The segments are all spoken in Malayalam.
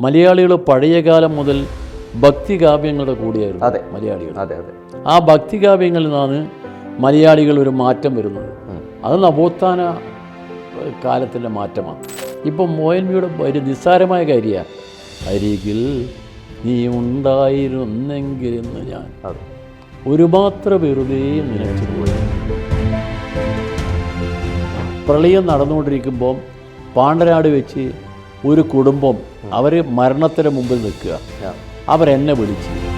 മലയാളികൾ പഴയകാലം മുതൽ ഭക്തികാവ്യങ്ങളുടെ കൂടിയായിരുന്നു അതെ. മലയാളികൾ. അതെ അതെ. ആ ഭക്തികാവ്യങ്ങളിൽ നിന്നാണ് മലയാളികൾ ഒരു മാറ്റം വരുന്നത്. അത് നവോത്ഥാന കാലത്തിന്റെ മാറ്റമാണ്. ഇപ്പം മോയൻവിയുടെ ഒരു നിസ്സാരമായ കാര്യമാണ്. അരികിൽ നീ ഉണ്ടായിരുന്നെങ്കിൽ എന്ന് ഞാൻ അതെ. ഒരു മാത്ര വെറുതെ നിലച്ചു പോയി പ്രളയം നടന്നുകൊണ്ടിരിക്കുമ്പം പാണ്ടനാട് വെച്ച് ഒരു കുടുംബം അവർ മരണത്തിന് മുമ്പിൽ നിൽക്കുക. അവരെന്നെ വിളിച്ചു.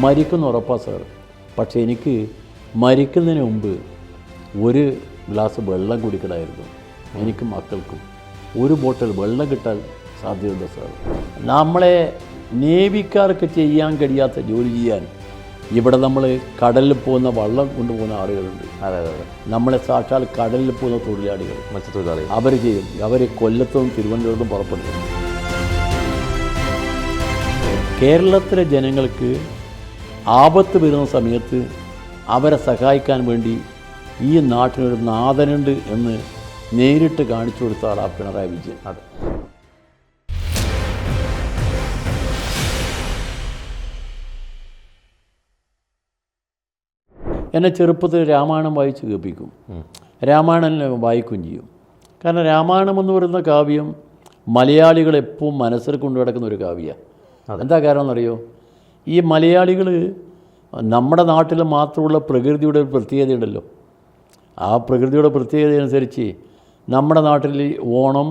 മരിക്കുന്ന ഉറപ്പാ സാർ. പക്ഷേ എനിക്ക് മരിക്കുന്നതിന് മുമ്പ് ഒരു ഗ്ലാസ് വെള്ളം കുടിക്കണമായിരുന്നു. എനിക്കും മക്കൾക്കും. ഒരു ബോട്ടിൽ വെള്ളം കിട്ടാൻ സാധ്യതയുണ്ട് സാർ. നമ്മളെ നേവിക്കാർക്ക് ചെയ്യാൻ കഴിയാത്ത ജോലി ചെയ്യാൻ ഇവിടെ നമ്മൾ കടലിൽ പോകുന്ന വള്ളം കൊണ്ടുപോകുന്ന ആളുകളുണ്ട്. അതെ അതെ നമ്മളെ സാക്ഷാൽ കടലിൽ പോകുന്ന തൊഴിലാളികൾ. മത്സ്യത്തൊഴിലാളി. അവർ ചെയ്യും. അവർ കൊല്ലത്തും തിരുവനന്തപുരത്തും പുറപ്പെടുന്നു കേരളത്തിലെ ജനങ്ങൾക്ക് ആപത്ത് വരുന്ന സമയത്ത് അവരെ സഹായിക്കാൻ വേണ്ടി ഈ നാട്ടിനൊരു നാഥനുണ്ട് എന്ന് നേരിട്ട് കാണിച്ചു കൊടുത്ത ആളാണ് പിണറായി വിജയൻ. അതെ. എന്നെ ചെറുപ്പത്തിൽ രാമായണം വായിച്ച് കേൾപ്പിക്കും. രാമായണം വായിക്കുകയും ചെയ്യും. കാരണം രാമായണം എന്ന് പറയുന്ന കാവ്യം മലയാളികൾ എപ്പോഴും മനസ്സിൽ കൊണ്ടു കിടക്കുന്ന ഒരു കാവ്യമാണ് എന്താ കാരണം എന്നറിയോ ഈ മലയാളികൾ നമ്മുടെ നാട്ടിൽ മാത്രമുള്ള പ്രകൃതിയുടെ ഒരു പ്രത്യേകതയുണ്ടല്ലോ ആ പ്രകൃതിയുടെ പ്രത്യേകത അനുസരിച്ച് നമ്മുടെ നാട്ടിൽ ഓണം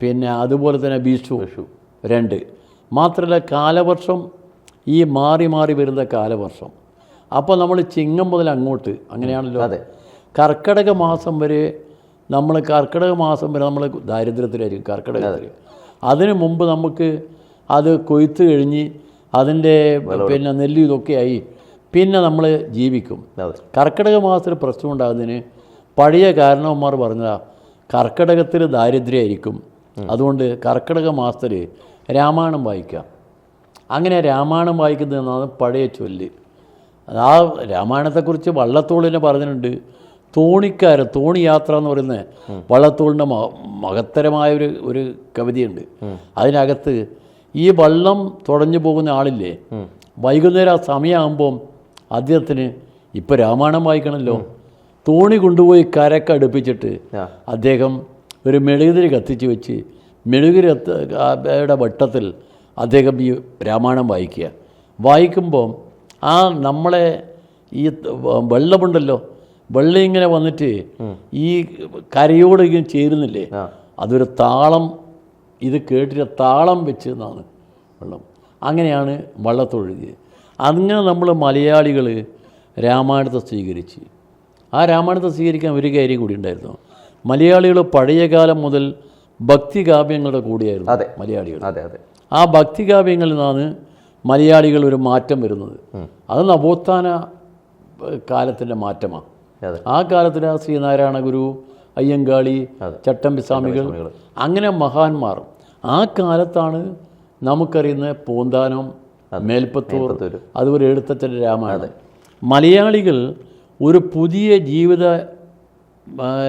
പിന്നെ അതുപോലെ തന്നെ ബീഷു വിഷു. രണ്ട്. മാത്രമല്ല കാലവർഷം ഈ മാറി മാറി വരുന്ന കാലവർഷം. അപ്പോൾ നമ്മൾ ചിങ്ങം മുതൽ അങ്ങോട്ട് അങ്ങനെയാണല്ലോ. അതെ. കർക്കിടക മാസം വരെ നമ്മൾ കർക്കിടക മാസം വരെ നമ്മൾ ദാരിദ്ര്യത്തിലായിരിക്കും കർക്കിടകത്തിൽ അതിനു മുമ്പ് നമുക്ക് അത് കൊയ്ത്ത് കഴിഞ്ഞ് അതിന്റെ പിന്നെ നെല്ല് ഇതൊക്കെ ആയി പിന്നെ നമ്മൾ ജീവിക്കും. കർക്കിടക മാസത്തിൽ പ്രശ്നം ഉണ്ടാകുന്നതിന് പഴയ കാരണവന്മാർ പറഞ്ഞതാ കർക്കിടകത്തിൽ ദാരിദ്ര്യമായിരിക്കും. അതുകൊണ്ട് കർക്കിടക മാസത്തിൽ രാമായണം വായിക്കാം. അങ്ങനെ രാമായണം വായിക്കുന്നതെന്നാണ് പഴയ ചൊല്ല്. ആ രാമായണത്തെക്കുറിച്ച് വള്ളത്തോളിനെ പറഞ്ഞിട്ടുണ്ട്. തോണിക്കാരൻ തോണി യാത്ര എന്ന് പറയുന്ന വള്ളത്തോളിന്റെ മഹത്തരമായ ഒരു ഒരു കവിതയുണ്ട്. അതിനകത്ത് ഈ വള്ളം തുടഞ്ഞു പോകുന്ന ആളില്ലേ? വൈകുന്നേരം ആ സമയമാകുമ്പം അദ്ദേഹത്തിന് ഇപ്പം രാമായണം വായിക്കണമല്ലോ തോണി കൊണ്ടുപോയി കരക്ക് അടുപ്പിച്ചിട്ട് അദ്ദേഹം ഒരു മെഴുകുതിരി കത്തിച്ച് വെച്ച് മെഴുകുതിരി വട്ടത്തിൽ അദ്ദേഹം ഈ രാമായണം വായിക്കുക. വായിക്കുമ്പം ആ നമ്മളെ ഈ വെള്ളമുണ്ടല്ലോ വെള്ളം ഇങ്ങനെ വന്നിട്ട് ഈ കരയോട് ഇങ്ങനെ ചേരുന്നില്ലേ? അതൊരു താളം ഇത് കേട്ടിട്ട് താളം വെച്ച് എന്നാണ് വെള്ളം. അങ്ങനെയാണ് വള്ളത്തൊഴുകിയത്. അങ്ങനെ നമ്മൾ മലയാളികൾ രാമായണത്തെ സ്വീകരിച്ച്. ആ രാമായണത്തെ സ്വീകരിക്കാൻ ഒരു കാര്യം കൂടി ഉണ്ടായിരുന്നു. മലയാളികൾ പഴയ കാലം മുതൽ ഭക്തികാവ്യങ്ങളുടെ കൂടിയായിരുന്നു അതെ. മലയാളികൾ. അതെ അതെ. ആ ഭക്തികാവ്യങ്ങളിൽ നിന്നാണ് മലയാളികൾ ഒരു മാറ്റം വരുന്നത്. അത് നവോത്ഥാന കാലത്തിന്റെ മാറ്റമാണ് ആ കാലത്തിൽ ആ ശ്രീനാരായണ ഗുരു അയ്യങ്കാളി ചട്ടമ്പി സ്വാമികൾ അങ്ങനെ മഹാന്മാർ. ആ കാലത്താണ് നമുക്കറിയുന്ന പൂന്താനം മേൽപ്പത്തൂർ. അതുപോലെ എഴുത്തച്ഛന്റെ രാമായണം. മലയാളികൾ ഒരു പുതിയ ജീവിത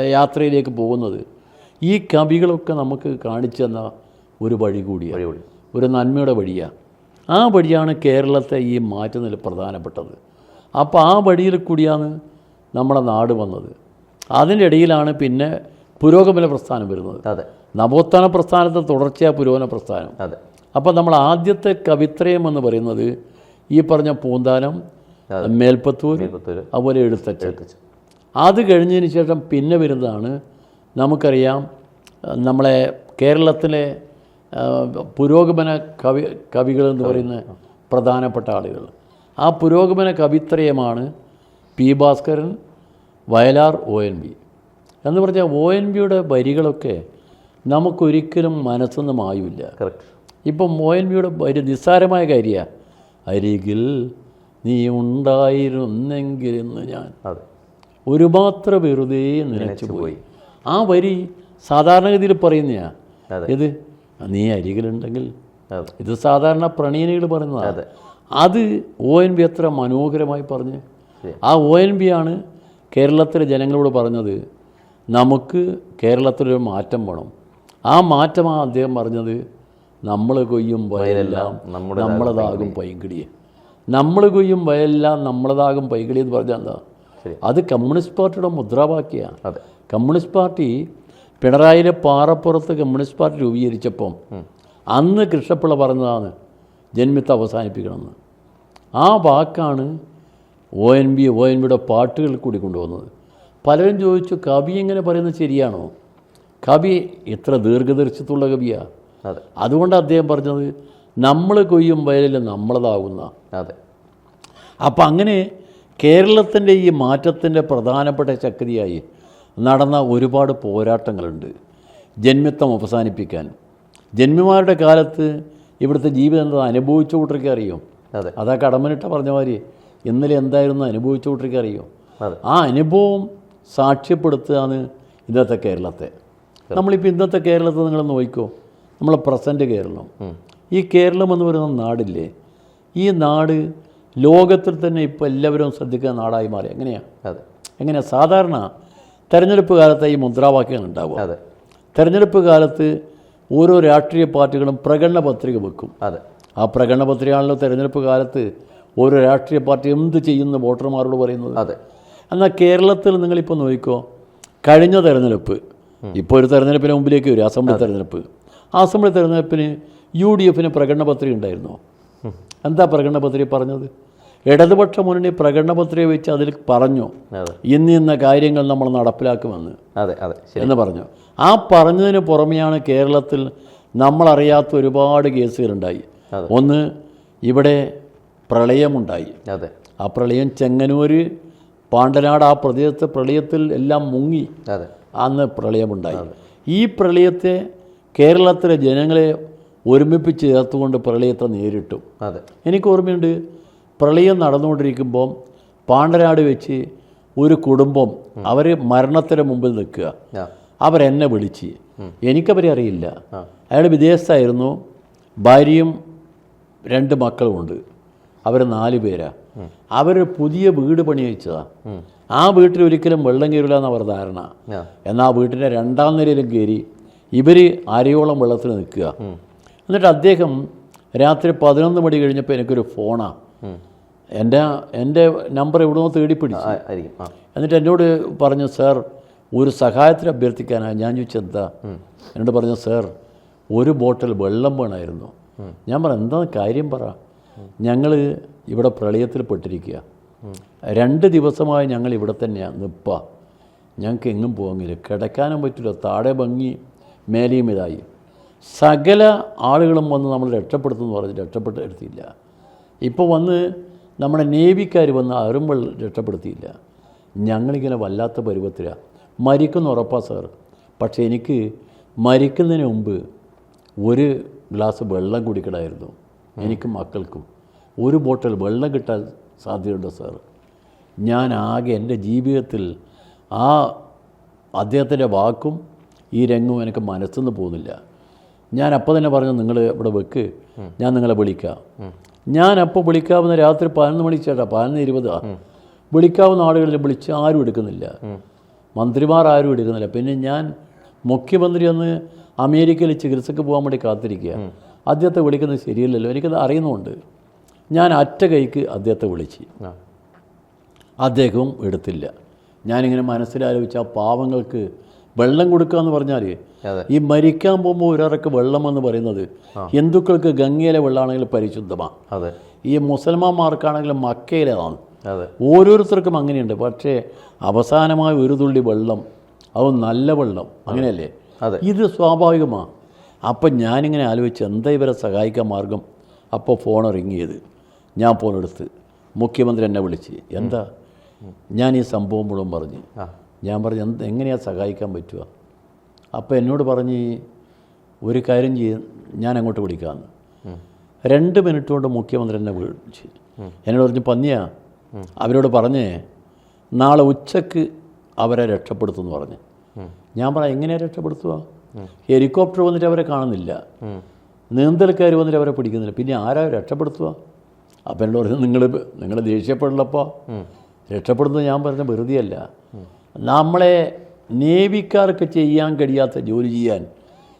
യാത്രയിലേക്ക് പോകുന്നത് ഈ കവികളൊക്കെ നമുക്ക് കാണിച്ചു തന്ന ഒരു വഴി കൂടിയാണ് ഒരു നന്മയുടെ വഴിയാണ് ആ വഴിയാണ് കേരളത്തെ ഈ മാറ്റുന്നതിൽ പ്രധാനപ്പെട്ടത്. അപ്പോൾ ആ വഴിയിൽ കൂടിയാണ് നമ്മുടെ നാട് വന്നത്. അതിന്റെ ഇടയിലാണ് പിന്നെ പുരോഗമന പ്രസ്ഥാനം വരുന്നത്. അതെ. നവോത്ഥാന പ്രസ്ഥാനത്തെ തുടർച്ചയായ പുരോഗമന പ്രസ്ഥാനം. അതെ. അപ്പോൾ നമ്മൾ ആദ്യത്തെ കവിത്രയം എന്ന് പറയുന്നത് ഈ പറഞ്ഞ പൂന്താനം മേൽപ്പത്തൂർ. അതുപോലെ എഴുത്തച്ഛൻ. അത് കഴിഞ്ഞതിന് ശേഷം പിന്നെ വരുന്നതാണ് നമുക്കറിയാം നമ്മളെ കേരളത്തിലെ പുരോഗമന കവി കവികൾ എന്ന് പറയുന്ന പ്രധാനപ്പെട്ട ആളുകൾ. ആ പുരോഗമന കവിത്രയമാണ് P Bhaskaran Vayalar O N V എന്ന് പറഞ്ഞാൽ ഒ എൻ ബിയുടെ വരികളൊക്കെ നമുക്കൊരിക്കലും മനസ്സൊന്നും കറക്റ്റ് ഇപ്പം മോയൻവിയുടെ വരി നിസ്സാരമായ കാര്യമാണ് അരികിൽ നീ ഉണ്ടായിരുന്നെങ്കിൽ എന്ന് ഞാൻ. അതെ. ഒരു മാത്ര വെറുതെ നനച്ചു പോയി. ആ വരി സാധാരണഗതിയിൽ പറയുന്നതാണ് അതെ. ഇത് നീ അരികിലുണ്ടെങ്കിൽ ഇത് സാധാരണ പ്രണയിനികൾ പറയുന്നതാണ് അതെ. അത് ഒ എൻ ബി എത്ര മനോഹരമായി പറഞ്ഞ്. ആ ഒ എൻ ബി ആണ് കേരളത്തിലെ ജനങ്ങളോട് പറഞ്ഞത് നമുക്ക് കേരളത്തിലൊരു മാറ്റം വേണം. ആ മാറ്റമാണ് അദ്ദേഹം പറഞ്ഞത് നമ്മൾ കൊയ്യും വയലെല്ലാം നമ്മളതാകും പൈങ്കിടിയെ. നമ്മൾ കൊയ്യും വയലെല്ലാം നമ്മളതാകും പൈങ്കിടി എന്ന് പറഞ്ഞാൽ എന്താ? അത് കമ്മ്യൂണിസ്റ്റ് പാർട്ടിയുടെ മുദ്രാവാക്യമാണ്. അതെ. കമ്മ്യൂണിസ്റ്റ് പാർട്ടി പിണറായിലെ പാറപ്പുറത്ത് കമ്മ്യൂണിസ്റ്റ് പാർട്ടി രൂപീകരിച്ചപ്പം അന്ന് കൃഷ്ണപ്പിള്ള പറഞ്ഞതാണ് ജന്മത്തെ അവസാനിപ്പിക്കണമെന്ന്. ആ വാക്കാണ് O N V O N ബിയുടെ പാട്ടുകൾ കൂടി കൊണ്ടുവന്നത്. പലരും ചോദിച്ചു കവി എങ്ങനെ പറയുന്നത് ശരിയാണോ? കവി എത്ര ദീർഘദർശിത്വമുള്ള കവിയാണ് അതെ. അതുകൊണ്ട് അദ്ദേഹം പറഞ്ഞത് നമ്മൾ കൊയ്യും വയലിൽ നമ്മളതാകുന്ന അതെ. അപ്പം അങ്ങനെ കേരളത്തിന്റെ ഈ മാറ്റത്തിന്റെ പ്രധാനപ്പെട്ട ശക്തിയായി നടന്ന ഒരുപാട് പോരാട്ടങ്ങളുണ്ട്. ജന്മിത്വം അവസാനിപ്പിക്കാൻ. ജന്മിമാരുടെ കാലത്ത് ഇവിടുത്തെ ജീവിതം എന്താ അനുഭവിച്ചു കൂട്ടർക്ക് അറിയും? അതെ. അതാ കടമനിട്ട പറഞ്ഞ മാതിരി ഇന്നലെ എന്തായിരുന്നു അനുഭവിച്ചു കൂട്ടർക്ക് അറിയും? അതെ. ആ അനുഭവം സാക്ഷ്യപ്പെടുത്തുകയാണ് ഇന്നത്തെ കേരളത്തെ. നമ്മളിപ്പോൾ ഇന്നത്തെ കേരളത്തെ നിങ്ങൾ നോക്കിക്കോ. നമ്മളെ പ്രസന്റ് കേരളം. ഈ കേരളം എന്ന് പറയുന്ന നാടില്ലേ? ഈ നാട് ലോകത്തിൽ തന്നെ ഇപ്പോൾ എല്ലാവരും ശ്രദ്ധിക്കുന്ന നാടായി മാറി. എങ്ങനെയാണ് അതെ. എങ്ങനെയാണ് സാധാരണ തെരഞ്ഞെടുപ്പ് കാലത്ത് ഈ മുദ്രാവാക്യങ്ങൾ ഉണ്ടാവുക. അതെ. തെരഞ്ഞെടുപ്പ് കാലത്ത് ഓരോ രാഷ്ട്രീയ പാർട്ടികളും പ്രകടന പത്രിക വെക്കും. അതെ. ആ പ്രകടന പത്രികയാണല്ലോ തെരഞ്ഞെടുപ്പ് കാലത്ത് ഓരോ രാഷ്ട്രീയ പാർട്ടി എന്ത് ചെയ്യുന്ന വോട്ടർമാരോട് പറയുന്നത്. അതെ. എന്നാൽ കേരളത്തിൽ നിങ്ങളിപ്പോൾ നോക്കിക്കോ കഴിഞ്ഞ തെരഞ്ഞെടുപ്പ് ഇപ്പോൾ ഒരു തെരഞ്ഞെടുപ്പിന് മുമ്പിലേക്ക് വരും അസംബ്ലി തെരഞ്ഞെടുപ്പ്. ആ അസംബ്ലി തെരഞ്ഞെടുപ്പിന് യു ഡി എഫിന് പ്രകടന പത്രിക ഉണ്ടായിരുന്നോ? എന്താ പ്രകടന പത്രിക പറഞ്ഞത്? ഇടതുപക്ഷ മുന്നണി പ്രകടന പത്രിക വെച്ച് അതിൽ പറഞ്ഞു ഇന്ന് ഇന്ന കാര്യങ്ങൾ നമ്മൾ നടപ്പിലാക്കുമെന്ന് അതെ അതെ. എന്ന് പറഞ്ഞു. ആ പറഞ്ഞതിന് പുറമെയാണ് കേരളത്തിൽ നമ്മളറിയാത്ത ഒരുപാട് കേസുകളുണ്ടായി. ഒന്ന് ഇവിടെ പ്രളയമുണ്ടായി. അതെ. ആ പ്രളയം ചെങ്ങന്നൂർ പാണ്ടനാട് ആ പ്രദേശത്തെ പ്രളയത്തിൽ എല്ലാം മുങ്ങി. അന്ന് പ്രളയമുണ്ടായി. ഈ പ്രളയത്തെ കേരളത്തിലെ ജനങ്ങളെ ഒരുമിപ്പിച്ച് ചേർത്തുകൊണ്ട് പ്രളയത്തെ നേരിട്ടു. അതെ. എനിക്ക് ഓർമ്മയുണ്ട് പ്രളയം നടന്നുകൊണ്ടിരിക്കുമ്പോൾ പാണ്ടനാട് വെച്ച് ഒരു കുടുംബം അവർ മരണത്തിന് മുമ്പിൽ നിൽക്കുക. അവരെന്നെ വിളിച്ച്. എനിക്കവരെ അറിയില്ല. അയാൾ വിദേശത്തായിരുന്നു. ഭാര്യയും രണ്ട് മക്കളുമുണ്ട് അവർ നാല് പേരാ. അവർ പുതിയ വീട് പണി വെച്ചതാണ് ആ വീട്ടിൽ ഒരിക്കലും വെള്ളം കയറില്ല എന്ന് അവർ ധാരണ. എന്നാൽ ആ വീട്ടിന്റെ രണ്ടാം നിലയിലും കയറി ഇവർ അരയോളം വെള്ളത്തിൽ നിൽക്കുക. എന്നിട്ട് അദ്ദേഹം രാത്രി പതിനൊന്ന് മണി കഴിഞ്ഞപ്പോൾ എനിക്കൊരു ഫോണാണ്. എന്റെ എന്റെ നമ്പർ എവിടുന്നോ തേടിപ്പിടിച്ചു. ആയിരിക്കും. എന്നിട്ട് എന്നോട് പറഞ്ഞു സാർ ഒരു സഹായത്തിന് അഭ്യർത്ഥിക്കാനാണ് ഞാൻ ചോദിച്ചത് എന്താ? എന്നോട് പറഞ്ഞു സാർ ഒരു ബോട്ടിൽ വെള്ളം വേണമായിരുന്നു. ഞാൻ പറഞ്ഞു എന്താ കാര്യം പറ. ഞങ്ങൾ ഇവിടെ പ്രളയത്തിൽ പെട്ടിരിക്കുക രണ്ട് ദിവസമായി ഞങ്ങൾ ഇവിടെ തന്നെയാണ് നിപ്പ. ഞങ്ങൾക്ക് എങ്ങും പോകുന്നില്ല കിടക്കാനും പറ്റില്ല താഴെ ഭംഗി മേലെയും ഇതായി. സകല ആളുകളും വന്ന് നമ്മൾ രക്ഷപ്പെടുത്തുമെന്ന് പറഞ്ഞ് രക്ഷപ്പെട്ട് എടുത്തില്ല. ഇപ്പോൾ വന്ന് നമ്മുടെ നേവിക്കാർ വന്ന് വെള്ള- രക്ഷപ്പെടുത്തിയില്ല. ഞങ്ങളിങ്ങനെ വല്ലാത്ത പരുവത്തിലാണ് മരിക്കുന്ന ഉറപ്പാണ് സാർ. പക്ഷേ എനിക്ക് മരിക്കുന്നതിന് മുമ്പ് ഒരു ഗ്ലാസ് വെള്ളം കുടിക്കണമായിരുന്നു. എനിക്കും മക്കൾക്കും. ഒരു ബോട്ടിൽ വെള്ളം കിട്ടാൻ സാധ്യതയുണ്ട് സാർ? ഞാൻ ആകെ എന്റെ ജീവിതത്തിൽ ആ അദ്ദേഹത്തിന്റെ വാക്കും ഈ രംഗവും എനിക്ക് മനസ്സിന്ന് പോകുന്നില്ല. ഞാൻ അപ്പോൾ തന്നെ പറഞ്ഞു നിങ്ങൾ ഇവിടെ വെക്ക്. ഞാൻ നിങ്ങളെ വിളിക്കാം. ഞാൻ അപ്പോൾ വിളിക്കാവുന്ന രാത്രി പതിനൊന്ന് മണി ചേട്ടാ പതിനൊന്ന് ഇരുപതാ. വിളിക്കാവുന്ന ആളുകളിൽ വിളിച്ച് ആരും എടുക്കുന്നില്ല. മന്ത്രിമാർ ആരും എടുക്കുന്നില്ല. പിന്നെ ഞാൻ മുഖ്യമന്ത്രി ഒന്ന് അമേരിക്കയിൽ ചികിത്സക്ക് പോകാൻ വേണ്ടി കാത്തിരിക്കുക. അദ്ദേഹത്തെ വിളിക്കുന്നത് ശരിയല്ലല്ലോ. എനിക്കത് അറിയുന്നുണ്ട് ഞാൻ അറ്റ കൈക്ക് അദ്ദേഹത്തെ വിളിച്ച്. അദ്ദേഹവും എടുത്തില്ല. ഞാനിങ്ങനെ മനസ്സിലാലോചിച്ച ആ പാവങ്ങൾക്ക് വെള്ളം കൊടുക്കുക എന്ന് പറഞ്ഞാൽ ഈ മരിക്കാൻ പോകുമ്പോൾ ഒരാൾക്ക് വെള്ളം എന്ന് പറയുന്നത് ഹിന്ദുക്കൾക്ക് ഗംഗയിലെ വെള്ളമാണെങ്കിൽ പരിശുദ്ധമാണ് ഈ മുസൽമാന്മാർക്കാണെങ്കിൽ മക്കയിലേതാണ്. ഓരോരുത്തർക്കും അങ്ങനെയുണ്ട്. പക്ഷേ അവസാനമായ ഒരു തുള്ളി വെള്ളം അത് നല്ല വെള്ളം അങ്ങനെയല്ലേ? ഇത് സ്വാഭാവികമാണ് അപ്പം ഞാനിങ്ങനെ ആലോചിച്ച് എന്താ ഇവരെ സഹായിക്കാൻ മാർഗം? അപ്പോൾ ഫോൺ ഇറങ്ങിയത്. ഞാൻ ഫോൺ എടുത്ത് മുഖ്യമന്ത്രി എന്നെ വിളിച്ച്. എന്താ? ഞാൻ ഈ സംഭവം മുഴുവൻ പറഞ്ഞ്. ഞാൻ പറഞ്ഞു എന്ത് എങ്ങനെയാണ് സഹായിക്കാൻ പറ്റുക? അപ്പോൾ എന്നോട് പറഞ്ഞ് ഒരു കാര്യം ചെയ്യ ഞാൻ അങ്ങോട്ട് വിളിക്കാമെന്ന് രണ്ട് മിനിറ്റ് കൊണ്ട് മുഖ്യമന്ത്രി എന്നെ വിളിച്ച് എന്നോട് പറഞ്ഞു പന്നിയാ. അവരോട് പറഞ്ഞേ നാളെ ഉച്ചയ്ക്ക് അവരെ രക്ഷപ്പെടുത്തുമെന്ന് പറഞ്ഞ്. ഞാൻ പറയാം എങ്ങനെയാണ് രക്ഷപ്പെടുത്തുക? ഹെലികോപ്റ്റർ വന്നിട്ട് അവരെ കാണുന്നില്ല. നീന്തൽക്കാർ വന്നിട്ട് അവരെ പിടിക്കുന്നില്ല. പിന്നെ ആരാ രക്ഷപ്പെടുത്തുക? അപ്പം എന്നോട് പറഞ്ഞു നിങ്ങൾ നിങ്ങൾ ദേഷ്യപ്പെടില്ലപ്പോൾ രക്ഷപ്പെടുന്നത് ഞാൻ പറഞ്ഞ വെറുതെയല്ല. നമ്മളെ നേവിക്കാർക്ക് ചെയ്യാൻ കഴിയാത്ത ജോലി ചെയ്യാൻ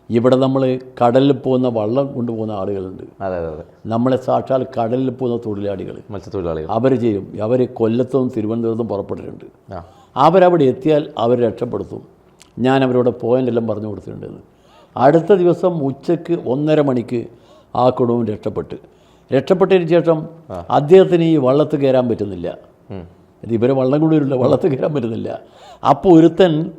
ഇവിടെ നമ്മൾ കടലിൽ പോകുന്ന വള്ളം കൊണ്ടുപോകുന്ന ആളുകളുണ്ട്. അതെ അതെ നമ്മളെ സാക്ഷാൽ കടലിൽ പോകുന്ന തൊഴിലാളികൾ. മത്സ്യത്തൊഴിലാളികൾ. അവർ ചെയ്യും. അവർ കൊല്ലത്തും തിരുവനന്തപുരത്തും പുറപ്പെട്ടിട്ടുണ്ട്. അവരവിടെ എത്തിയാൽ അവർ രക്ഷപ്പെടുത്തും. ഞാൻ അവരോട് പോയിന്റെല്ലാം പറഞ്ഞു കൊടുത്തിട്ടുണ്ടെന്ന്. അടുത്ത ദിവസം ഉച്ചയ്ക്ക് ഒന്നര മണിക്ക് ആ കുടുംബം രക്ഷപ്പെട്ട്. രക്ഷപ്പെട്ടതിന് ശേഷം അദ്ദേഹത്തിന് ഈ വള്ളത്ത് കയറാൻ പറ്റുന്നില്ല. ഇവരെ വള്ളം കൊണ്ടുവരില്ല വള്ളത്ത് കയറാൻ പറ്റുന്നില്ല. അപ്പോൾ ഒരുത്തൻ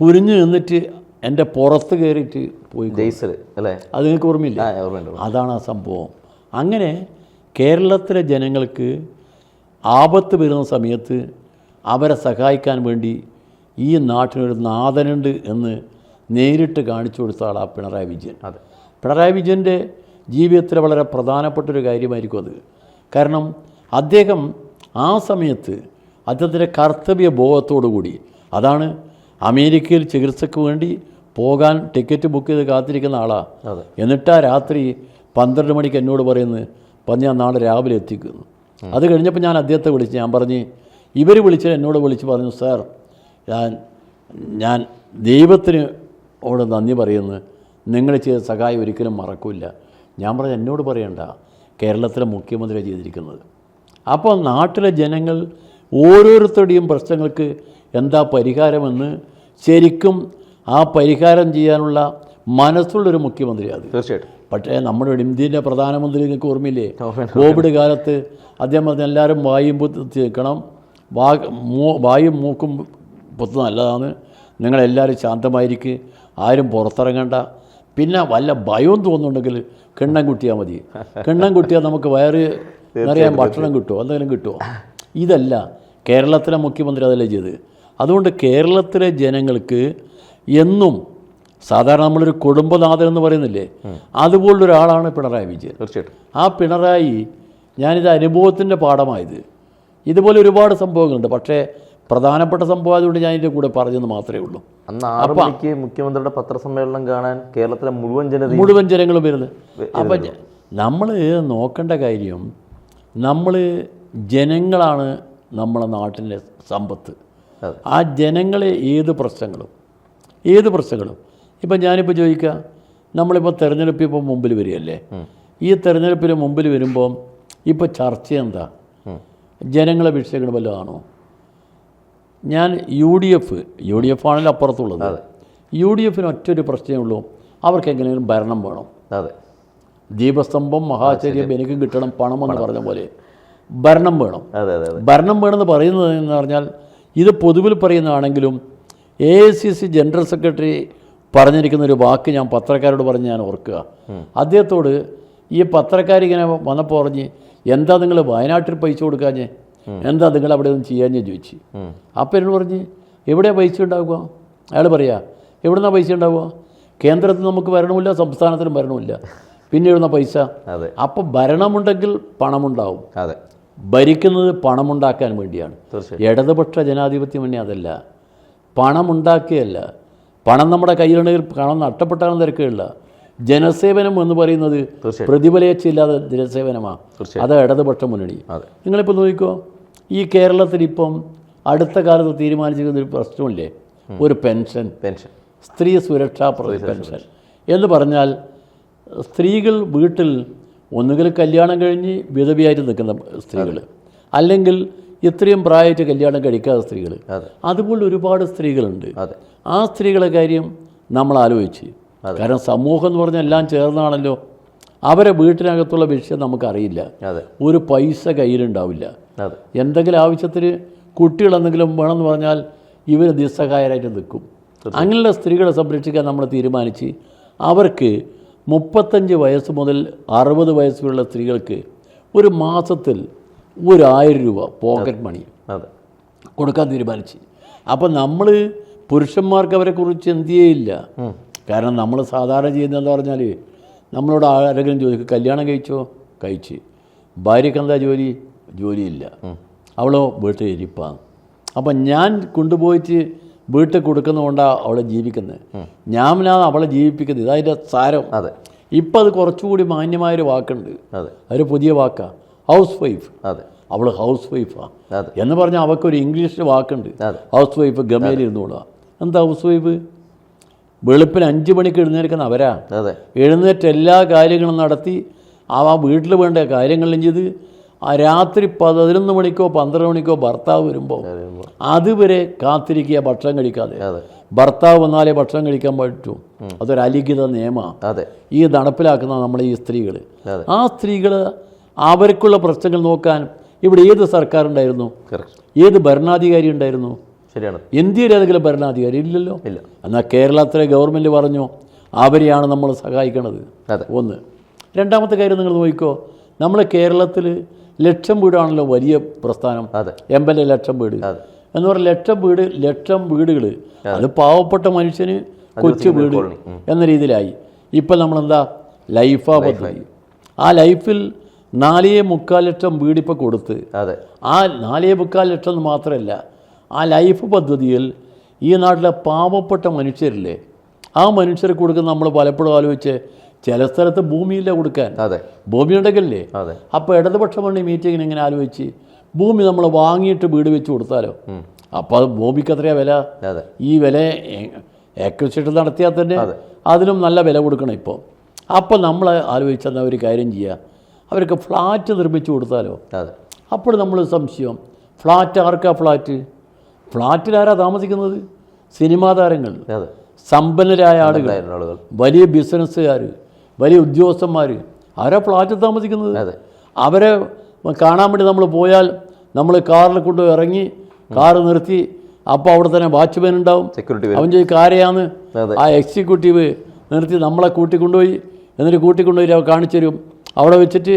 കുരിഞ്ഞു നിന്നിട്ട് എന്റെ പുറത്ത് കയറിയിട്ട് പോയി ജെയ്സൽ അല്ലേ? അത് നിങ്ങൾക്ക് ഓർമ്മയില്ല. അതാണ് ആ സംഭവം. അങ്ങനെ കേരളത്തിലെ ജനങ്ങൾക്ക് ആപത്ത് വരുന്ന സമയത്ത് അവരെ സഹായിക്കാൻ വേണ്ടി ഈ നാട്ടിനൊരു നാഥനുണ്ട് എന്ന് നേരിട്ട് കാണിച്ചു കൊടുത്ത ആളാണ് പിണറായി വിജയൻ. അതെ. പിണറായി വിജയന്റെ ജീവിതത്തിൽ വളരെ പ്രധാനപ്പെട്ടൊരു കാര്യമായിരിക്കും അത്. കാരണം അദ്ദേഹം ആ സമയത്ത് അദ്ദേഹത്തിന്റെ കർത്തവ്യ ബോധത്തോടു കൂടി. അതാണ് അമേരിക്കയിൽ ചികിത്സയ്ക്ക് വേണ്ടി പോകാൻ ടിക്കറ്റ് ബുക്ക് ചെയ്ത് കാത്തിരിക്കുന്ന ആളാണ് എന്നിട്ട് ആ രാത്രി പന്ത്രണ്ട് മണിക്ക് എന്നോട് പറയുന്നു പറഞ്ഞ് ഞാൻ നാളെ രാവിലെ എത്തിക്കുന്നു. അത് കഴിഞ്ഞപ്പോൾ ഞാൻ അദ്ദേഹത്തെ വിളിച്ച്. ഞാൻ പറഞ്ഞ് ഇവർ വിളിച്ച് എന്നോട് വിളിച്ച് പറഞ്ഞു സാർ ഞാൻ ഞാൻ ദൈവത്തിന് ഓട് നന്ദി പറയുന്നു. നിങ്ങൾ ചെയ്ത സഹായം ഒരിക്കലും മറക്കില്ല ഞാൻ പറഞ്ഞു എന്നോട് പറയണ്ട. കേരളത്തിലെ മുഖ്യമന്ത്രി ചെയ്തിരിക്കുന്നത്. അപ്പോൾ നാട്ടിലെ ജനങ്ങൾ ഓരോരുത്തരുടെയും പ്രശ്നങ്ങൾക്ക് എന്താ പരിഹാരമെന്ന് ശരിക്കും ആ പരിഹാരം ചെയ്യാനുള്ള മനസ്സുള്ളൊരു മുഖ്യമന്ത്രിയാണ് തീർച്ചയായിട്ടും. പക്ഷേ നമ്മുടെ ഇന്ത്യന്റെ പ്രധാനമന്ത്രി നിങ്ങൾക്ക് ഓർമ്മയില്ലേ? കോവിഡ് കാലത്ത് അദ്ദേഹം പറഞ്ഞ എല്ലാവരും വായും പൊത്തി വെക്കണം വാ മൂ വായും മൂക്കും പൊത്ത് നല്ലതാണ്. നിങ്ങളെല്ലാവരും ശാന്തമായിരിക്കുക ആരും പുറത്തിറങ്ങണ്ട. പിന്നെ വല്ല ഭയവും തോന്നുന്നുണ്ടെങ്കിൽ കിണ്ണം കുട്ടിയാൽ മതി. കിണ്ണം കുട്ടിയാൽ നമുക്ക് വയറ് നിറയാൻ ഭക്ഷണം കിട്ടുമോ? എന്തെങ്കിലും കിട്ടുമോ? ഇതല്ല. കേരളത്തിലെ മുഖ്യമന്ത്രി അതല്ലേ ചെയ്ത് അതുകൊണ്ട് കേരളത്തിലെ ജനങ്ങൾക്ക് എന്നും സാധാരണ നമ്മളൊരു കുടുംബനാഥൻ എന്ന് പറയുന്നില്ലേ? അതുപോലുള്ള ഒരാളാണ് പിണറായി വിജയൻ. തീർച്ചയായിട്ടും. ആ പിണറായി ഞാനിത് അനുഭവത്തിന്റെ പാഠമായത്. ഇതുപോലെ ഒരുപാട് സംഭവങ്ങളുണ്ട്. പക്ഷേ പ്രധാനപ്പെട്ട സംഭവം അതുകൊണ്ട് ഞാൻ ഇതിന്റെ കൂടെ പറഞ്ഞെന്ന് മാത്രമേ ഉള്ളൂ. അന്ന് ആറ് മണിക്ക് മുഖ്യമന്ത്രിയുടെ പത്രസമ്മേളനം കാണാൻ കേരളത്തിലെ മുഴുവൻ ജനതയും മുഴുവൻ ജനങ്ങളും വരുന്നത്. അപ്പം നമ്മൾ നോക്കേണ്ട കാര്യം നമ്മൾ ജനങ്ങളാണ് നമ്മളെ നാട്ടിലെ സമ്പത്ത്. ആ ജനങ്ങളെ ഏത് പ്രശ്നങ്ങളും ഏത് പ്രശ്നങ്ങളും. ഇപ്പം ഞാനിപ്പോൾ ചോദിക്കുക നമ്മളിപ്പോൾ തെരഞ്ഞെടുപ്പ് ഇപ്പോൾ മുമ്പിൽ വരികയല്ലേ? ഈ തിരഞ്ഞെടുപ്പിന് മുമ്പിൽ വരുമ്പോൾ ഇപ്പോൾ ചർച്ച എന്താ ജനങ്ങളെ വിഷയങ്ങൾ വല്ലതാണോ ഞാൻ U D F U D F ആണല്ലോ അപ്പുറത്തുള്ളത്. യു ഡി എഫിന് ഒറ്റൊരു പ്രശ്നമേ ഉള്ളൂ. അവർക്ക് എങ്ങനെയും ഭരണം വേണം. അതെ. ദീപസ്തംഭം മഹാചര്യം എനിക്കും കിട്ടണം പണം എന്ന് പറഞ്ഞ പോലെ. ഭരണം വേണം. ഭരണം വേണമെന്ന് പറയുന്നത് എന്ന് പറഞ്ഞാൽ ഇത് പൊതുവിൽ പറയുന്നതാണെങ്കിലും A I C C general secretary പറഞ്ഞിരിക്കുന്ന ഒരു വാക്ക് ഞാൻ പത്രക്കാരോട് പറഞ്ഞ് ഞാൻ ഓർക്കുക. അദ്ദേഹത്തോട് ഈ പത്രക്കാരിങ്ങനെ വന്നപ്പോൾ പറഞ്ഞ് എന്താ നിങ്ങൾ വയനാട്ടിൽ പൈസ കൊടുക്കാഞ്ഞേ? എന്താ നിങ്ങൾ അവിടെ ഒന്നും ചെയ്യാഞ്ഞേ? ചോദിച്ചു. അപ്പം എന്നോട് പറഞ്ഞ് എവിടെയാണ് പൈസ ഉണ്ടാവുക? അയാൾ പറയാ എവിടുന്നാണ് പൈസ ഉണ്ടാവുക? കേന്ദ്രത്തിൽ നമുക്ക് ഭരണമില്ല സംസ്ഥാനത്തിനും ഭരണമില്ല. പിന്നെ എഴുതുന്ന പൈസ? അപ്പോൾ ഭരണമുണ്ടെങ്കിൽ പണമുണ്ടാവും. അതെ. ഭരിക്കുന്നത് പണമുണ്ടാക്കാൻ വേണ്ടിയാണ്. ഇടതുപക്ഷ ജനാധിപത്യം തന്നെ അതല്ല. പണമുണ്ടാക്കുകയല്ല. പണം നമ്മുടെ കയ്യിലുണ്ടെങ്കിൽ പണം നഷ്ടപ്പെട്ടാലും തിരക്കുകയില്ല ജനസേവനം എന്ന് പറയുന്നത് പ്രതിഫലയച്ചില്ലാതെ പ്രതിഫലേച്ഛയില്ലാതെ ജനസേവനമാണ്. അത് ഇടതുപക്ഷ മുന്നണി. നിങ്ങളിപ്പോൾ നോക്കിക്കോ ഈ കേരളത്തിൽ ഇപ്പം അടുത്ത കാലത്ത് തീരുമാനിച്ചിരിക്കുന്ന ഒരു പ്രശ്നമില്ലേ? ഒരു പെൻഷൻ. പെൻഷൻ. സ്ത്രീ സുരക്ഷാ പെൻഷൻ. എന്ന് പറഞ്ഞാൽ സ്ത്രീകൾ വീട്ടിൽ ഒന്നുകിൽ കല്യാണം കഴിഞ്ഞ് വിധവിയായിട്ട് നിൽക്കുന്ന സ്ത്രീകൾ അല്ലെങ്കിൽ ഇത്രയും പ്രായമായിട്ട് കല്യാണം കഴിക്കാത്ത സ്ത്രീകൾ അതുപോലെ ഒരുപാട് സ്ത്രീകളുണ്ട്. ആ സ്ത്രീകളെ കാര്യം നമ്മൾ ആലോചിച്ച്. കാരണം സമൂഹം എന്ന് പറഞ്ഞാൽ എല്ലാം ചേർന്നാണല്ലോ. അവരെ വീട്ടിനകത്തുള്ള വിഷയം നമുക്കറിയില്ല. ഒരു പൈസ കയ്യിലുണ്ടാവില്ല. എന്തെങ്കിലും ആവശ്യത്തിന് കുട്ടികൾ എന്തെങ്കിലും വേണമെന്ന് പറഞ്ഞാൽ ഇവർ നിസ്സഹായരായിട്ട് നിൽക്കും. അങ്ങനെയുള്ള സ്ത്രീകളെ സംരക്ഷിക്കാൻ നമ്മൾ തീരുമാനിച്ച് അവർക്ക് മുപ്പത്തഞ്ച് വയസ്സ് മുതൽ അറുപത് വയസ്സുള്ള സ്ത്രീകൾക്ക് ഒരു മാസത്തിൽ ഒരായിരം രൂപ പോക്കറ്റ് മണി അതെ. കൊടുക്കാൻ തീരുമാനിച്ചു. അപ്പം നമ്മൾ പുരുഷന്മാർക്ക് അവരെക്കുറിച്ച് എന്ത് ചെയ്യില്ല. കാരണം നമ്മൾ സാധാരണ ചെയ്യുന്നതെന്ന് പറഞ്ഞാൽ നമ്മളോട് ആരെങ്കിലും ചോദിക്കും കല്യാണം കഴിച്ചോ? കഴിച്ച്. ഭാര്യയ്ക്ക് എന്താ ജോലി? ജോലിയില്ല. അവളോ വീട്ടിൽ ഇരിപ്പാണ് അപ്പം ഞാൻ കൊണ്ടുപോയിട്ട് വീട്ടിൽ കൊടുക്കുന്നതുകൊണ്ടാണ് അവളെ ജീവിക്കുന്നത് ഞാമിനാണ് അവളെ ജീവിപ്പിക്കുന്നത് ഇതതിന്റെ സാരം. അതെ. ഇപ്പം അത് കുറച്ചുകൂടി മാന്യമായൊരു വാക്കുണ്ട്. അതെ. അതൊരു പുതിയ വാക്കാണ് ഹൗസ് വൈഫ് അതെ. അവൾ ഹൗസ് വൈഫാണ് എന്ന് പറഞ്ഞാൽ അവൾക്കൊരു ഇംഗ്ലീഷിൽ വാക്കുണ്ട്. ഹൗസ് വൈഫ് ഗമയിൽ ഇരുന്നോളുക എന്താ ഹൗസ് വൈഫ് വെളുപ്പിന് അഞ്ച് മണിക്ക് എഴുന്നേൽക്കുന്ന അവരാ. അതെ. എഴുന്നേറ്റ് എല്ലാ കാര്യങ്ങളും നടത്തി ആ വീട്ടിൽ വേണ്ട കാര്യങ്ങളും ചെയ്ത് രാത്രി പതിനൊന്ന് മണിക്കോ പന്ത്രണ്ട് മണിക്കോ ഭർത്താവ് വരുമ്പോൾ അതുവരെ കാത്തിരിക്കുക ഭക്ഷണം കഴിക്കാതെ. ഭർത്താവ് വന്നാലേ ഭക്ഷണം കഴിക്കാൻ പറ്റൂ. അതൊരു അലിഖിത നിയമമാണ് ഈ നടപ്പിലാക്കുന്ന നമ്മളെ ഈ സ്ത്രീകൾ ആ സ്ത്രീകൾ അവർക്കുള്ള പ്രശ്നങ്ങൾ നോക്കാൻ ഇവിടെ ഏത് സർക്കാർ ഉണ്ടായിരുന്നു? ഏത് ഭരണാധികാരി ഉണ്ടായിരുന്നു? ശരിയാണ്. ഇന്ത്യയിൽ ഏതെങ്കിലും ഭരണാധികാരി ഇല്ലല്ലോ? ഇല്ല. എന്നാൽ കേരളത്തിലെ ഗവൺമെന്റ് പറഞ്ഞു അവരെയാണ് നമ്മൾ സഹായിക്കണത്. ഒന്ന്. രണ്ടാമത്തെ കാര്യം നിങ്ങൾ നോക്കിക്കോ. നമ്മൾ കേരളത്തിൽ ലക്ഷം വീടാണല്ലോ വലിയ പ്രസ്ഥാനം. അതെ. എ ലക്ഷം വീട്. എന്ന് പറഞ്ഞാൽ ലക്ഷം വീട് ലക്ഷം വീടുകൾ അത്. പാവപ്പെട്ട മനുഷ്യന് കൊച്ചു വീട്. എന്ന രീതിയിലായി. ഇപ്പം നമ്മളെന്താ? ലൈഫാ പദ്ധതി. ആ ലൈഫിൽ നാലേ മുക്കാൽ ലക്ഷം വീടിപ്പോൾ കൊടുത്ത്. അതെ. ആ നാലേ മുക്കാൽ ലക്ഷം എന്ന് മാത്രമല്ല ആ ലൈഫ് പദ്ധതിയിൽ ഈ നാട്ടിലെ പാവപ്പെട്ട മനുഷ്യരില്ലേ? ആ മനുഷ്യർക്ക് കൊടുക്കുന്ന നമ്മൾ പലപ്പോഴും ആലോചിച്ച് ചില സ്ഥലത്ത് ഭൂമിയില്ല കൊടുക്കാൻ. അതെ. ഭൂമി ഉണ്ടെങ്കിലേ അതെ. അപ്പോൾ ഇടതുപക്ഷമാണ് ഈ മീറ്റിങ്ങിന് ഇങ്ങനെ ആലോചിച്ച്? ഭൂമി നമ്മൾ വാങ്ങിയിട്ട് വീട് വെച്ച് കൊടുത്താലോ. അപ്പോൾ അത് ഭൂമിക്ക് അത്രയാ വില. ഈ വില എക്വിസിറ്റ് നടത്തിയാൽ തന്നെ അതെ. അതിനും നല്ല വില കൊടുക്കണം ഇപ്പോൾ അപ്പോൾ നമ്മൾ ആലോചിച്ചെന്നാൽ ഒരു കാര്യം ചെയ്യുക അവർക്ക് ഫ്ലാറ്റ് നിർമ്മിച്ചു കൊടുത്താലോ? അപ്പോൾ നമ്മൾ സംശയം. ഫ്ലാറ്റ് ആർക്കാ ഫ്ലാറ്റ്? ഫ്ലാറ്റിലാരാ താമസിക്കുന്നത്? സിനിമാ താരങ്ങൾ. സമ്പന്നരായ ആളുകൾ. വലിയ ബിസിനസ്സുകാർ വലിയ ഉദ്യോഗസ്ഥന്മാർ. ആരാ ഫ്ലാറ്റിൽ താമസിക്കുന്നത്. അതെ. അവരെ കാണാൻ വേണ്ടി നമ്മൾ പോയാൽ നമ്മൾ കാറിൽ കൊണ്ട് ഇറങ്ങി കാറ് നിർത്തി അപ്പോൾ അവിടെ തന്നെ വാച്ച്മാൻ ഉണ്ടാവും. സെക്യൂരിറ്റി അവൻ ചോദിക്കും ആരെയാന്ന്? ആ എക്സിക്യൂട്ടീവ് നിർത്തി നമ്മളെ കൂട്ടിക്കൊണ്ടുപോയി. എന്നിട്ട് കൂട്ടിക്കൊണ്ടുപോയി അവ കാണിച്ചു തരും. അവിടെ വെച്ചിട്ട്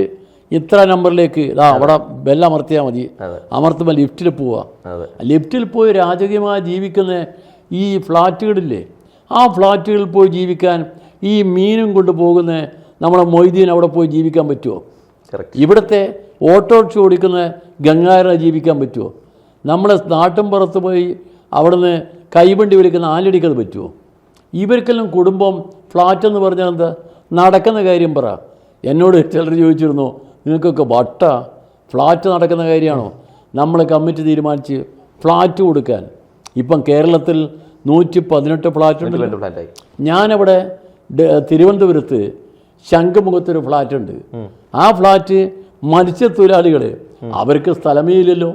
ഇത്ര നമ്പറിലേക്ക് ഇതാ അവിടെ ബെല്ലമർത്തിയാൽ മതി. അമർത്തുമ്പോൾ ലിഫ്റ്റിൽ പോവുക അതെ. ലിഫ്റ്റിൽ പോയി രാജകീയമായി ജീവിക്കുന്ന ഈ ഫ്ലാറ്റുകളില്ലേ ആ ഫ്ലാറ്റുകളിൽ പോയി ജീവിക്കാൻ ഈ മീനും കൊണ്ട് പോകുന്ന നമ്മളെ മൊയ്തീൻ അവിടെ പോയി ജീവിക്കാൻ പറ്റുമോ ഇവിടുത്തെ ഓട്ടോറിക്ഷ ഓടിക്കുന്ന ഗംഗാരനെ ജീവിക്കാൻ പറ്റുമോ നമ്മളെ നാട്ടും പുറത്ത് പോയി അവിടുന്ന് കൈവണ്ടി വിളിക്കുന്ന ആലടിക്കത് പറ്റുമോ ഇവർക്കെല്ലാം കുടുംബം ഫ്ലാറ്റ് എന്ന് പറഞ്ഞാൽ എന്താ? നടക്കുന്ന കാര്യം പറ. എന്നോട് ചിലർ ചോദിച്ചിരുന്നു നിങ്ങൾക്കൊക്കെ വട്ട? ഫ്ലാറ്റ് നടക്കുന്ന കാര്യമാണോ? നമ്മൾ കമ്മിറ്റി തീരുമാനിച്ച് ഫ്ലാറ്റ് കൊടുക്കാൻ. ഇപ്പം കേരളത്തിൽ നൂറ്റി പതിനെട്ട് ഫ്ലാറ്റ് ഉണ്ട് ഞാനവിടെ തിരുവനന്തപുരത്ത് ശംഖുമുഖത്തൊരു ഫ്ലാറ്റ് ഉണ്ട് ആ ഫ്ലാറ്റ് മത്സ്യത്തൊഴിലാളികൾ അവർക്ക് സ്ഥലമേ ഇല്ലല്ലോ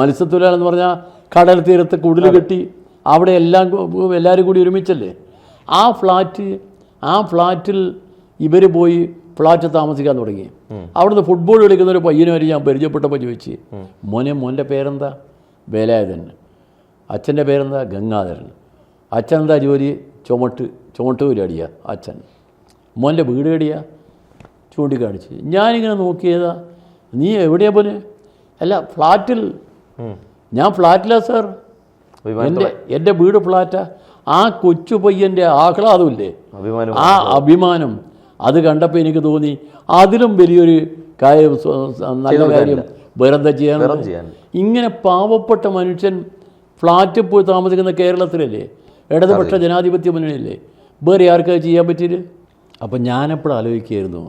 മത്സ്യത്തൊഴിലാളി എന്ന് പറഞ്ഞാൽ കടൽ തീരത്ത് കുടിൽ കെട്ടി അവിടെ എല്ലാം എല്ലാവരും കൂടി ഒരുമിച്ചല്ലേ? ആ ഫ്ലാറ്റ് ആ ഫ്ലാറ്റിൽ ഇവർ പോയി ഫ്ലാറ്റ് താമസിക്കാൻ തുടങ്ങി. അവിടുന്ന് ഫുട്ബോൾ കളിക്കുന്ന ഒരു പയ്യനുമായിട്ട് ഞാൻ പരിചയപ്പെട്ടപ്പോൾ ചോദിച്ച് മോനെ മോന്റെ പേരെന്താ? വേലായുധൻ. അച്ഛന്റെ പേരെന്താ? ഗംഗാധരൻ. അച്ഛൻ എന്താ ജോലി? ചുമട്ട് ചുമട്ട് തൊഴിലാളിയാ അച്ഛൻ. മോന്റെ വീട് എവിടെയാ? ചൂണ്ടിക്കാണിച്ച്. ഞാനിങ്ങനെ നോക്കിയതാ നീ എവിടെയാ പോലെ അല്ല ഫ്ലാറ്റിൽ. ഞാൻ ഫ്ലാറ്റിലാ സർ. എന്റെ എന്റെ വീട് ഫ്ലാറ്റാ. ആ കൊച്ചു പയ്യന്റെ ആഹ്ലാദമില്ലേ? ആ അഭിമാനം. അത് കണ്ടപ്പോൾ എനിക്ക് തോന്നി അതിലും വലിയൊരു കാര്യം നല്ല കാര്യം വേറെന്താ ചെയ്യാൻ. ഇങ്ങനെ പാവപ്പെട്ട മനുഷ്യൻ ഫ്ലാറ്റിൽ പോയി താമസിക്കുന്ന കേരളത്തിലല്ലേ? ഇടതുപക്ഷ ജനാധിപത്യ മുന്നണിയല്ലേ? വേറെ ആർക്ക് ചെയ്യാൻ പറ്റിയില്ല അപ്പം ഞാനെപ്പോഴും ആലോചിക്കുകയായിരുന്നു.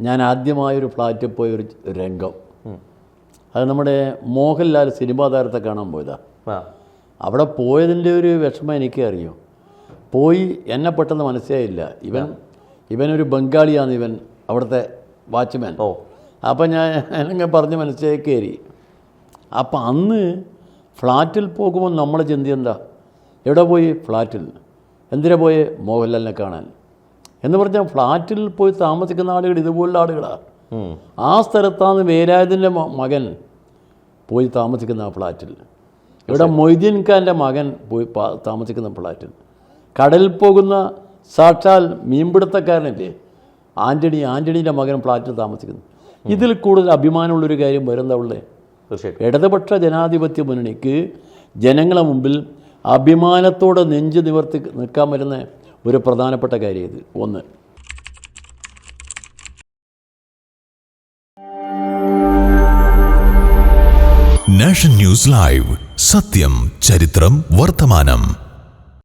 ഞാൻ ആദ്യമായൊരു ഫ്ലാറ്റിൽ പോയ ഒരു രംഗം. അത് നമ്മുടെ മോഹൻലാൽ സിനിമാ താരത്തെ കാണാൻ പോയതാ. അവിടെ പോയതിന്റെ ഒരു വിഷമം എനിക്ക് അറിയും പോയി എന്നെ പെട്ടെന്ന് മനസ്സിലായില്ല. ഇവൻ ഇവനൊരു ബംഗാളിയാണ് ഇവൻ അവിടുത്തെ വാച്ച്മാൻ. ഓ. അപ്പം ഞാൻ എന്നെ പറഞ്ഞ് മനസ്സിലായി കയറി. അപ്പം അന്ന് ഫ്ലാറ്റിൽ പോകുമ്പോൾ നമ്മളെ ചിന്തി എന്താ? എവിടെ പോയി? ഫ്ലാറ്റിൽ. എന്തിനാ പോയി? മോഹൻലാലിനെ കാണാൻ. എന്ന് പറഞ്ഞാൽ ഫ്ലാറ്റിൽ പോയി താമസിക്കുന്ന ആളുകൾ ഇതുപോലുള്ള ആളുകളാണ് ആ സ്ഥലത്താണ് വേലായുധന്റെ മകൻ പോയി താമസിക്കുന്ന ആ ഫ്ലാറ്റിൽ. ഇവിടെ മൊയ്തീൻ ഖാന്റെ മകൻ പോയി താമസിക്കുന്ന ഫ്ലാറ്റിൽ. കടലിൽ പോകുന്ന സാക്ഷാൽ മീൻപിടുത്തക്കാരനല്ലേ? ആന്റണി ആന്റണീന്റെ മകൻ ഫ്ലാറ്റിൽ താമസിക്കുന്നു. ഇതിൽ കൂടുതൽ അഭിമാനമുള്ളൊരു കാര്യം വരുന്നവളേ തീർച്ചയായിട്ടും. ഇടതുപക്ഷ ജനാധിപത്യ മുന്നണിക്ക് ജനങ്ങളെ മുമ്പിൽ അഭിമാനത്തോടെ നെഞ്ച് നിവർത്തി നിൽക്കാൻ വരുന്ന ഒരു പ്രധാനപ്പെട്ട കാര്യം ഇത്. ഒന്ന്. Nation news live. സത്യം ചരിത്രം വർത്തമാനം.